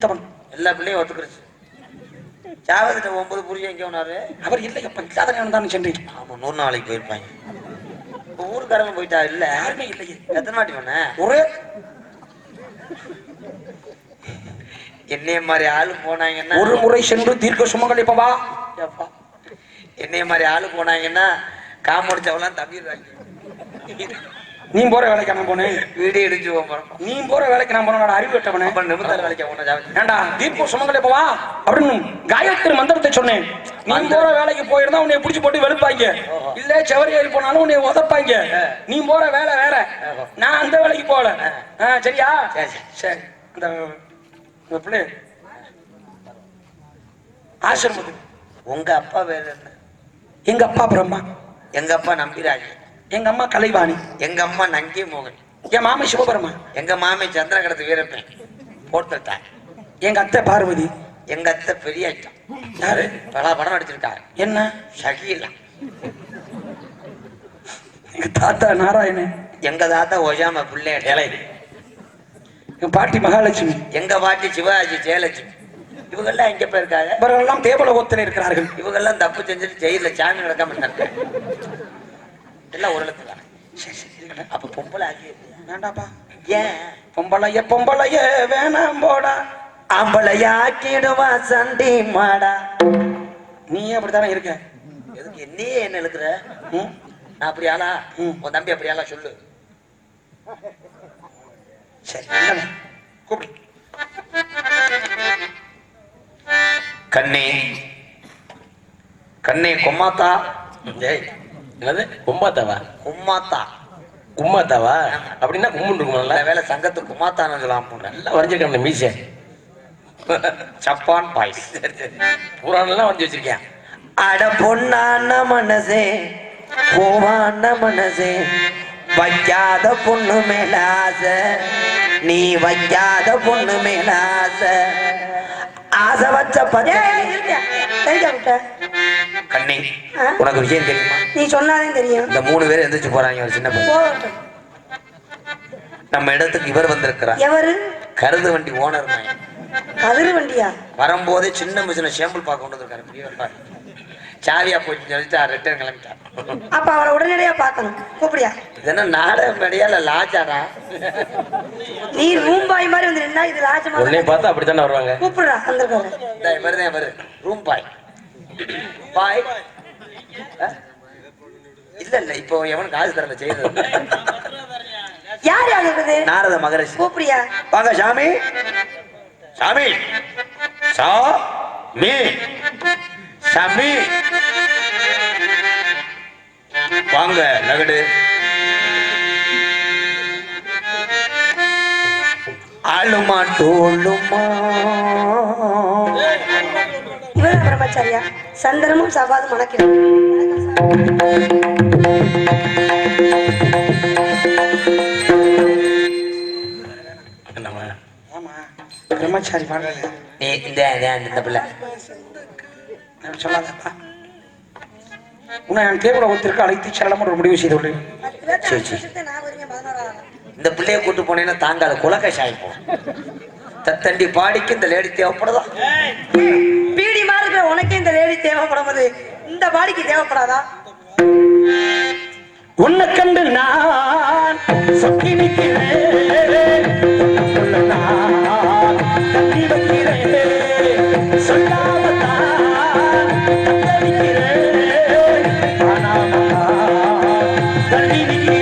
எல்லா பிள்ளையும் ஒத்துக்கிருச்சு. சாவதிட்ட ஒன்பது புரியும் எங்கே ஒன்றாரு அவர் இல்லை அப்ப இல்லாத நேரம் தான் சென்றேன் ஆமா நூறு நாளைக்கு போயிருப்பாங்க. ஊருக்காரங்க போயிட்டா இல்ல? யாருமே இல்லையே. எத்தனை வாட்டி பண்ண ஒரே என்னைய மாதிரி ஆளு போனாங்கன்னா ஒரு முறை சென்று தீர்க்க சுமங்கள் இப்ப வா. ஏப்பா, என்னைய மாதிரி ஆளு போனாங்கன்னா காமடிச்சவெல்லாம் தம்பிடுறாங்க. நீ போற வேலைக்கு நான் போனேன் வீடியோ போறோம் நீ போற வேலைக்கு நான் போன அறிவு கட்டவனே. அப்புறம் நிமித்தம் வேலைக்கு போனா ஜாவதி ஏண்டா தீர்க்க சுமங்கள் இப்ப வா அப்படின்னு காயத்ரி மந்திரத்தை சொன்னேன். நீ போற வேலைக்கு போயிருந்தா உன்னை பிடிச்சு போட்டு வெளுப்பாங்க. இல்ல செவரி ஏறி போனாலும் உன்னை உதப்பாங்க. நீ போற வேலை வேற. நான் அந்த வேலைக்கு போகல. சரியா? சரி, அந்த பிள்ளை. ஆசிரமத்துக்கு. உங்க அப்பா என்ன? எங்க அப்பா பிரம்மா. எங்க அப்பா நம்பிராஜ் எங்க அம்மா கலைவாணி? எங்க அம்மா நங்கி மோகன். என் மாமி சிவபெருமா எங்க மாமி சந்திரகடத்து வீரப்பன். போட்டுட்டான் எங்க அத்தை பார்வதி. எங்க அத்தை பெரிய ஐட்டம். யாரு? பல படம் நடிச்சிருக்காரு என்ன? ஷகீலா. எங்க தாத்தா நாராயணன். எங்க தாத்தா ஒஜாம பிள்ளை இலை எங்க பாட்டி மகாலட்சுமி. எங்க பாட்டி சிவாஜி ஜெயலட்சுமி. இவங்கெல்லாம் எங்க போயிருக்காங்க? இவர்களெல்லாம் தேவலோகத்தில் இருக்கிறார்கள். இவங்கெல்லாம் தப்பு செஞ்சுட்டு ஜெயில சாமி நடக்காம இருந்தாங்க எல்லாம் ஒரு இடத்துல சரி சரி. அப்ப பொம்பளை ஆகி வேண்டாப்பா ஏன்? பொம்பளைய பொம்பளைய வேணாம் போடா. ஆம்பளையாக்கிடுவா சண்டி மாடா. நீ அப்படித்தானே இருக்க? எதுக்கு என்னையே என்ன இழுக்கிற? ம்? நான் அப்படி ஆளா. உன் தம்பி அப்படி ஆளா சொல்லு. சரி. கூப்பிடு. கண்ணே. கண்ணே கொம்மாத்தா. ஏய் என்னது கும்பாத்தாவா கும்மாத்தா. கும்மாத்தாவா? அப்படின்னா கும்முன்னு இருக்கும்ல வேலை சங்கத்து குமாத்தான்னு சொல்லலாம் நல்லா வரைஞ்சிருக்கேன் மீசை. சப்பான் பாய்ஸ். புராணெல்லாம் வரைஞ்சி வச்சிருக்கேன் அட பொண்ணான மனசே பூவான மனசே வைக்காத பொண்ணு மேல ஆசை நீ வைக்காத பொண்ணு மேல ஆசை. ஆசை வச்ச பச்சை கண்ணி உனக்கு விஷயம் தெரியுமா? நீ சொன்னாதான் தெரியும். இந்த மூணு பேர் எந்திரிச்சு போறாங்க ஒரு சின்ன பையன். நம்ம இடத்துக்கு இவர் வந்திருக்கிறார். எவரு? கருது வண்டி ஓனர் கதிரு வண்டியா? வரும்போதே சின்ன மிஷினை சேம்பிள் பார்க்க கொண்டு வந்திருக்காரு. பெரியவர் சாவியா போயிட்டு சொல்லிட்டு ரிட்டர்ன் கிளம்பிட்டார் அப்ப அவரை உடனடியா பார்க்கணும். கூப்பிடியா? இது என்ன நாடகம் மேடையா இல்ல லாஜாடா நீ ரூம்பாய் மாதிரி வந்து நின்னா இது ராஜமா உன்னை பார்த்தா அப்படித்தானே வருவாங்க? கூப்பிடுறா வந்திருக்காரு இந்த இவர் தான் இவர். Room boy? இல்ல இல்ல இப்போ எவனும் காசு தரல செய்யறது யார் யார் இருக்குது நாரத மகரிஷி. கூப்பிடியா? வாங்க சாமி. சாமி. சா மீ. சாமி வாங்க நகடு. ஆளுமா டோலுமா இவர் பிரம்மச்சாரியா? சந்தனமும் நம்ம ஆமா பிரம்மச்சாரி பாடல இந்த- இந்த பிள்ளை. சொல்லாதப்பா. உன்னை நான் தேவலோகத்திற்கு அழைத்து செல்லலாம் ஒரு முடிவு செய்துள்ளேன். சரி, சரி. இந்த பிள்ளைய கூட்டு போனேன்னா தாங்காத குலக்க சாய்ப்போம் தத்தண்டி பாடிக்கு இந்த லேடி தேவைப்படுதா? பீடி மாதிரி உனக்கே இந்த லேடி தேவைப்படும்போது இந்த பாடிக்கு தேவைப்படாதா? உன்னை கண்டு நான் சொக்கி நிற்கிறேன். நான் வைக்கிறேன். சொல்லாமல் நான் தள்ளி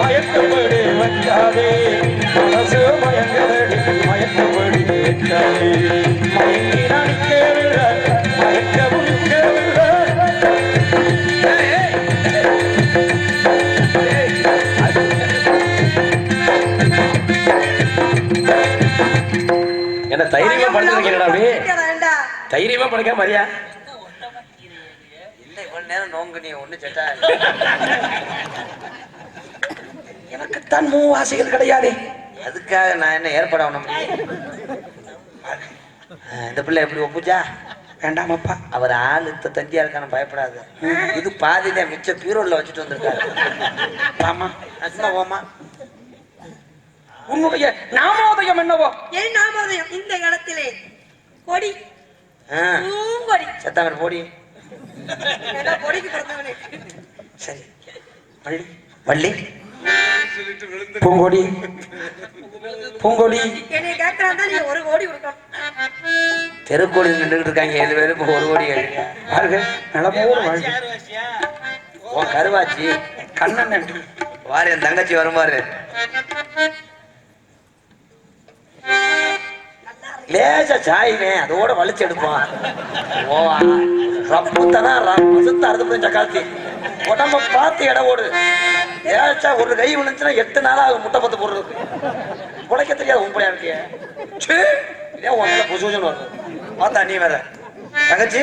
மயக்கமடே மஞ்சாதே மனசு மய தைரியமா படுக்க மரியா? இல்ல இவ்வளவு நேரம் நோங்கு நீ ஒண்ணு செட்டா எனக்குத்தான் மூவாசிகள் கிடையாது. அதுக்காக நான் என்ன ஏற்பாடு பண்ண முடியும் ஆ, இந்த பிள்ளை எப்படி ஒப்புச்சா? வேண்டாமப்பா அவர் ஆள் இத்த தந்தியா இருக்கான்னு பயப்படாது. இது பாதியில மிச்ச பீரோல்ல வச்சுட்டு வந்திருக்காரு. ஆமா அசுமா ஓமா உன்னுடைய நாமோதயம் என்னவோ? என் நாமோதயம் இந்த இடத்திலே. கொடி. செத்தாமர் போடி. சரி. வள்ளி வள்ளி பூங்கொடி. பூங்கொடி. தெருக்கோடி நின்றுட்டு இருக்காங்க ஏழு பேரும் இப்போ ஒரு கோடி வாழ்க நலமோடு வாழ்க. உன் கருவாச்சி கண்ணன். வாரு என் தங்கச்சி வருமாறு லேசா சாயினே அதோட வலிச்சு எடுப்பான். ஓ ரப்புத்தனா மசத்த அறுத்து போய் சக்காத்தி உடம்ப பார்த்து இடம் ஓடு ஏச்சா ஒரு கை விழுந்துச்சுன்னா எட்டு நாளா ஆகும் முட்டை பத்து போடுறதுக்கு. உடைக்க தெரியாது உன் பிள்ளையா இருக்கிய. உன் மேல புசுன்னு வருது. பார்த்தா நீ வேற. தங்கச்சி?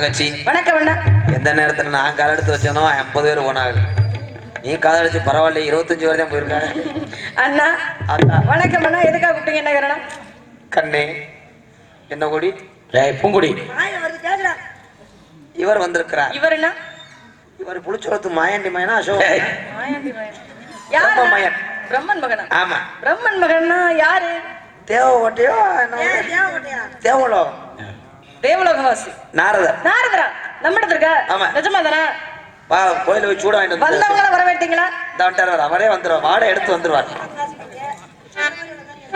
தங்கச்சி. வணக்கம் அண்ணா. எந்த நேரத்துல நான் கால் எடுத்து வச்சேனோ ஐம்பது பேர் போனாங்க நீ கால் அடிச்சு பரவாயில்ல இருபத்தஞ்சு பேர் தான் போயிருக்காங்க. அண்ணா அண்ணா. வணக்கம் அண்ணா. எதுக்காக கூப்பிட்டீங்க? என்ன காரணம்? கண்ணே. என்ன கொடி? ஏய் பூங்குடி. இவர் வந்திருக்கிறார். இவர் என்ன? இவர் புளிச்சோளத்து மாயாண்டி மயனா அசோக்? மாயாண்டி மகன். யார்? மகன். பிரம்மன் மகனா? ஆமா. பிரம்மன் மகன்னா யாரு? தேவ ஓட்டையோ தேவலோ தேவலோகவாசி நாரதர். நாரதரா? நம்மிடத்து இருக்க ஆமா. நிஜமா தானே வா கோயில போய் சூட வாங்கிட்டு வந்து வந்தவங்கள வரவேட்டீங்களா இந்த வந்துட்டார் அவரே வந்துருவார். வாடை எடுத்து வந்துருவார்.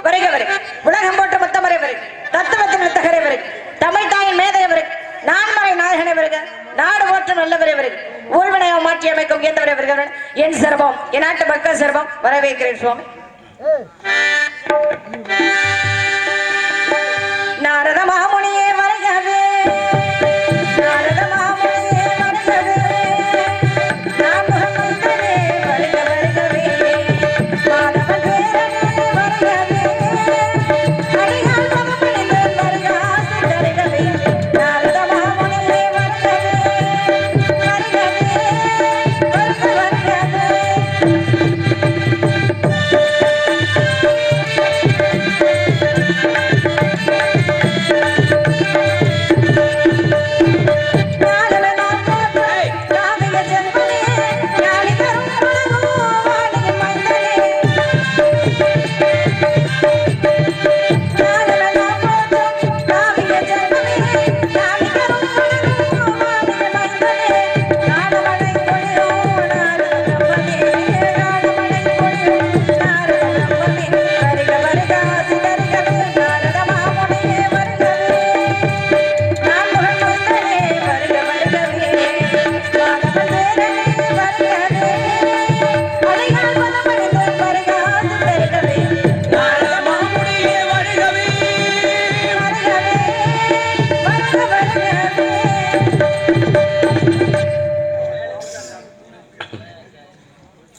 வருக வருக. உலகம் போட்ட மொத்தமறை வருக. தத்துவத்தின் வித்தகரை வருக. தமிழ் தாயின் மேதைய வருக. நான்மறை நாயகனை வருக. நாடு போற்றும் நல்லவரை வருக. ஊழ்வினையை மாற்றி அமைக்கும் எந்தவரை வருகிறவன் என் சிரமம் என் நாட்டு மக்கள் சிரமம் வரவேற்கிறேன் சுவாமி.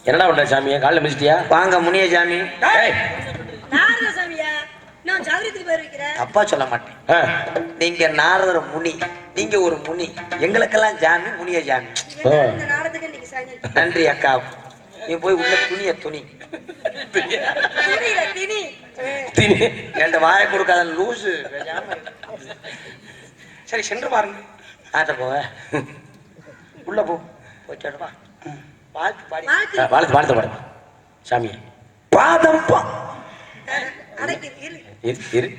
என்னடா பண்ற சாமியை காலைல மிதிச்சிட்டியா வாங்க முனிய சாமி. தப்பா சொல்ல மாட்டேன். ஆ, நீங்க நாரதர் முனி. நீங்க ஒரு முனி. எங்களுக்கெல்லாம் ஜாமி முனிய ஜாமி. நன்றி அக்கா. நீ போய் உள்ள துணிய துணி. திணி. என்கிட்ட வாயை கொடுக்காத லூசு. சரி சென்று பாருங்க. ஆட்ட போவ. உள்ள போ. போயிட்டு வா வாழ்த்து வாழ்த்து வாழ்த்து பாடு. சாமியை. பாதம் இரு.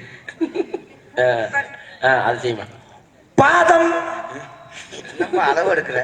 அது செய்யுமா பாதம். நம்ம அளவு எடுக்கிற?